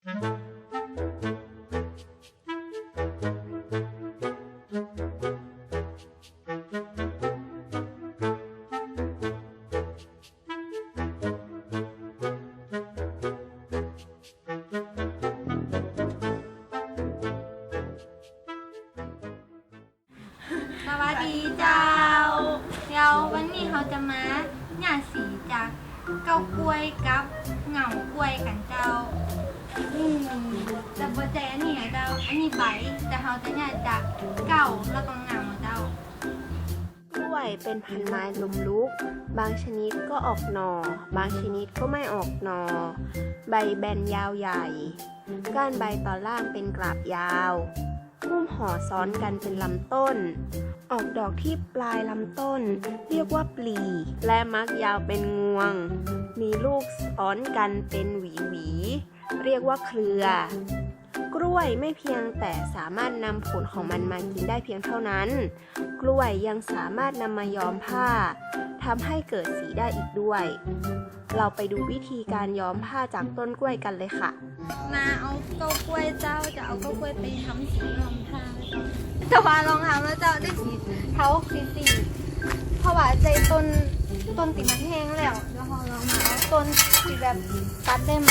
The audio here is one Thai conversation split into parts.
สวัสดีเจ้าเดี๋ยววันนี้เขาจะมาหย่าสีจากเก้ากล้วยกับ แต่บใจอันนี้เจ้า อันนี้ใบแต่เขาจะหย่าจากเก่าแล้วก็เงาเจ้ากล้วยเป็นพันไม้ลมลุก บางชนิดก็ออกหน่อบางชนิดก็ไม่ออกหน่อใบแบนยาวใหญ่ ก้านใบตอนล่างเป็นกราบยาวหุ้มห่อซ้อนกันเป็นลำต้น ออกดอกที่ปลายลำต้น เรียกว่าปลี และมักยาวเป็นงวง มีลูกซ้อนกันเป็นหวีหวี เรียกว่าเครือ กล้วยไม่เพียงแต่สามารถนำผลของมันมากินได้เพียงเท่านั้น กล้วยยังสามารถนำมาย้อมผ้าทำให้เกิดสีได้อีกด้วย เราไปดูวิธีการย้อมผ้าจากต้นกล้วยกันเลยค่ะ มาเอาเก้ากล้วยเจ้าจะเอาเก้ากล้วยไปทำสีรองเท้าจ้าแต่ว่าลองทำแล้วเจ้าได้สีเท้าสีสีเพราะว่าใจต้นต้นติมันแห้งแล้วเดี๋ยวเราลองมาเอาต้นสีแบบตัดได้ไหม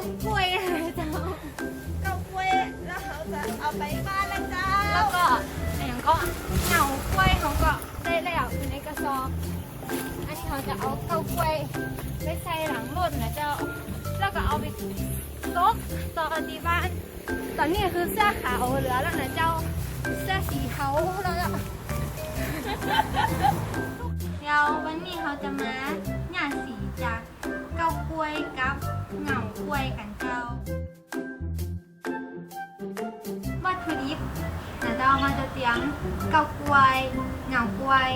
ก้ากล้วยเลยเจ้า เกากล้วยแล้วเขาจะเอาไปบ้านแล้วจ้าแล้วก็อย่างก็เหงากล้วยเขาก็ได้แล้วอยู่ในกระสอบ อันนี้เขาจะเอาเกากล้วยไปใส่หลังรถนะเจ้า แล้วก็เอาไปซกต่อที่บ้าน ตอนนี้คือเสื้อขาวเหลือแล้วนะเจ้า เสื้อสีเทาแล้วเดี๋ยววันนี้เขาจะมาหย่าสีจากเก้ากล้วยกับ ถ้วยกันเจ้าวัตถุดิบนะเจ้ามาจะเตรียมเก้ากล้วยเหงากล้วย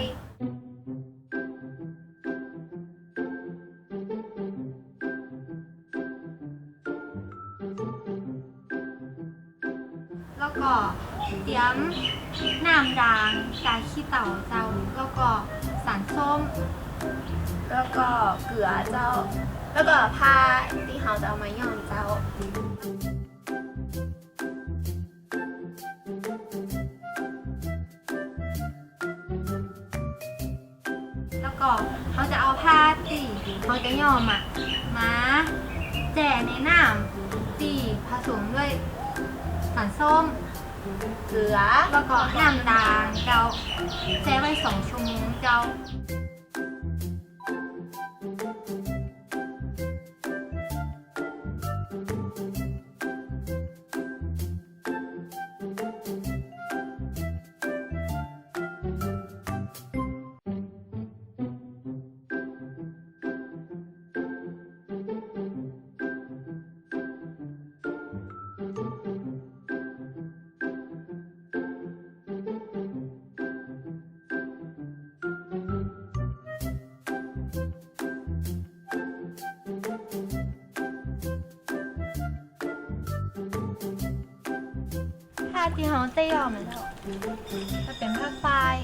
แล้วก็เตรียมน้ำด่างกาขี้เต่าเจ้า แล้วก็สารส้ม แล้วก็เกลือเจ้า แล้วก็ผ้าที่เราจะเอามาย้อมเจ้าแล้วก็เขาจะเอาผ้าตีเขาจะย่อมอะมาแจ่ในน้ำตีผสมด้วยสารส้มเกลือแล้วก็น้ำด่างเจ้าแช่ไว้สองชั่วโมงเจ้าาที่เขาเต้ยอมเลยแล้วจะเป็นผ้าฝ้าย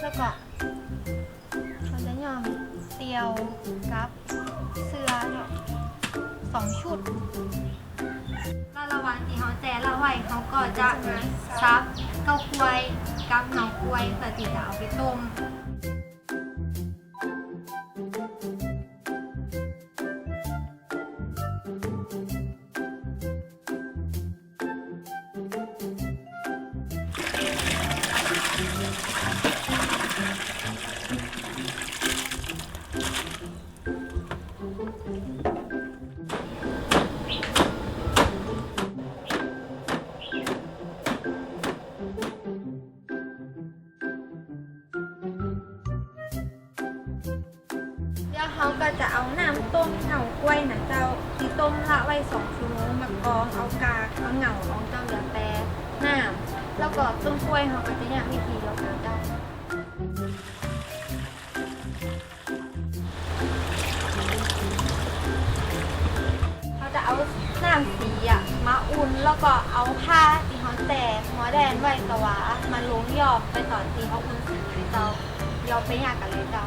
แล้วก็เขาจะยอมเตียวกับเสื้อเนาะสองชุดแล้วระหว่างที่เขาแจละไว้เขาก็จะซับเก้ากล้วยกับหนองกล้วยเพื่อที่จะเอาไปต้ม ก็จะเอาน้ำต้มเหงากล้วยนะเจ้าที่ต้มละไว้สองชั่วโมงมากรองเอากากเอาเหงาออกเจ้าเหลือแต่น้ำแล้วก็ต้มกล้วยเขาก็จะอย่างวิธีเราเจ้าเขาจะเอาน้ำสีอะมาอุ่นแล้วก็เอาผ้าที่เขาแตกหัวแดนไว้ตะวามาลงยอบไปตอนสีเขาอุ่นสีเจ้าเราไปยากกันเลยเจ้า